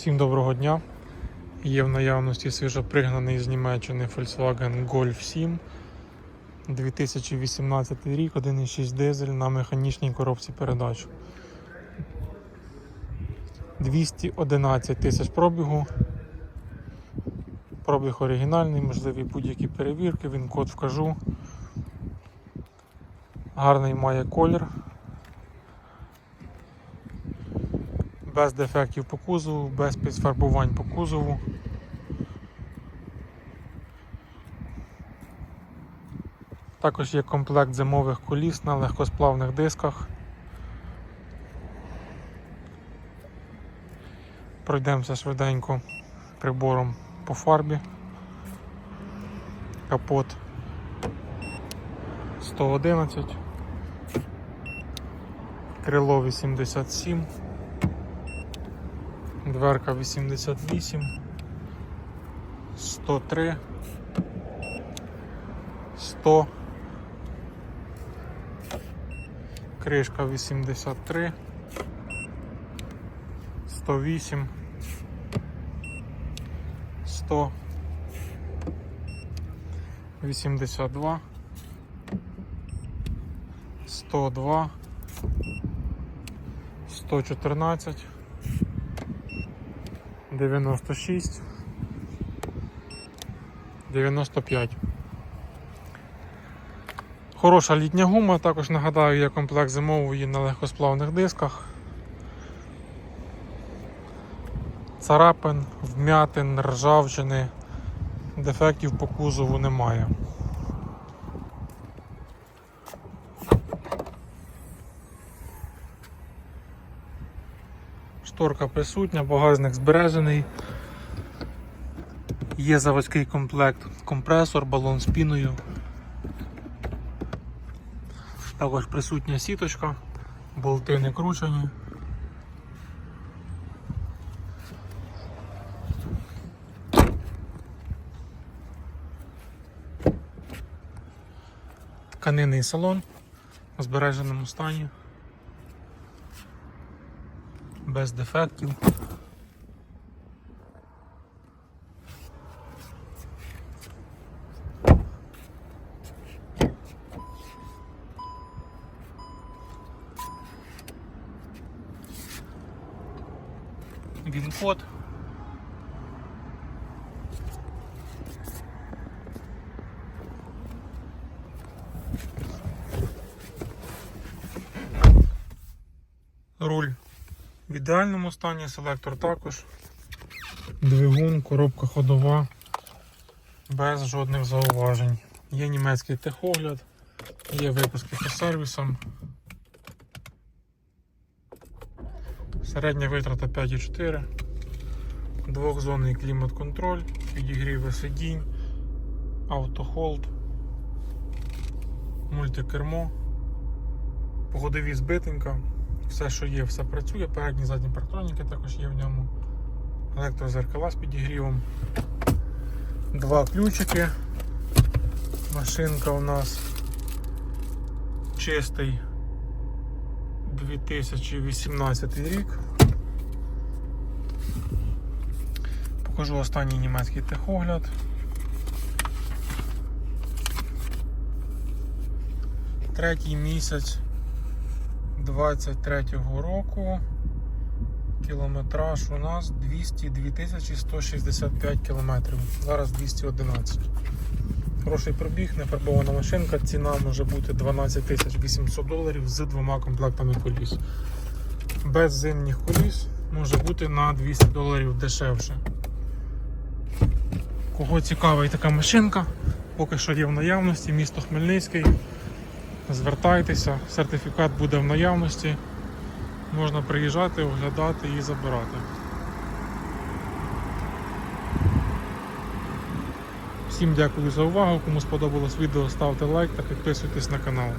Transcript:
Всім доброго дня. Є в наявності свіжопригнаний з Німеччини Volkswagen Golf 7. 2018 рік, 1,6 дизель на механічній коробці передач. 211 тисяч пробігу. Пробіг оригінальний, можливі будь-які перевірки, він код вкажу. Гарний має колір. Без дефектів по кузову, без підфарбувань по кузову. Також є комплект зимових коліс на легкосплавних дисках. Пройдемося швиденько прибором по фарбі. Капот 111, крило 87. Дверка 88, 103, 100, кришка 83, 108, 100, 82, 102, 114, 96, 95. Хороша літня гума, також нагадаю, є комплект зимової на легкосплавних дисках. Царапин, вмятин, ржавчини, дефектів по кузову немає. Шторка присутня, багажник збережений. Є заводський комплект, компресор, балон з піною. Також присутня сіточка, болти не кручені. Тканинний салон у збереженому стані. Без дефектів. Він-код. Руль в ідеальному стані селектор також. Двигун, коробка ходова, без жодних зауважень. Є німецький техогляд, є випуски по сервісам. Середня витрата 5,4, двохзонний клімат-контроль, підігріви сидінь, автохолд, мультикермо, погодові збитенька. Все, що є, все працює. Передні задні партроніки також є в ньому. Електрозеркала з підігрівом. Два ключики. Машинка у нас чистий 2018 рік. Покажу останній німецький техогляд. Третій місяць 23-го року кілометраж у нас 202 165 кілометрів. Зараз 211. Хороший пробіг, нефарбована машинка. Ціна може бути 12 800 доларів з двома комплектами коліс. Без зимніх коліс може бути на 200 доларів дешевше. Кого цікавить така машинка, поки що є в наявності, місто Хмельницький. Звертайтеся, сертифікат буде в наявності. Можна приїжджати, оглядати і забирати. Всім дякую за увагу. Кому сподобалось відео, ставте лайк та підписуйтесь на канал.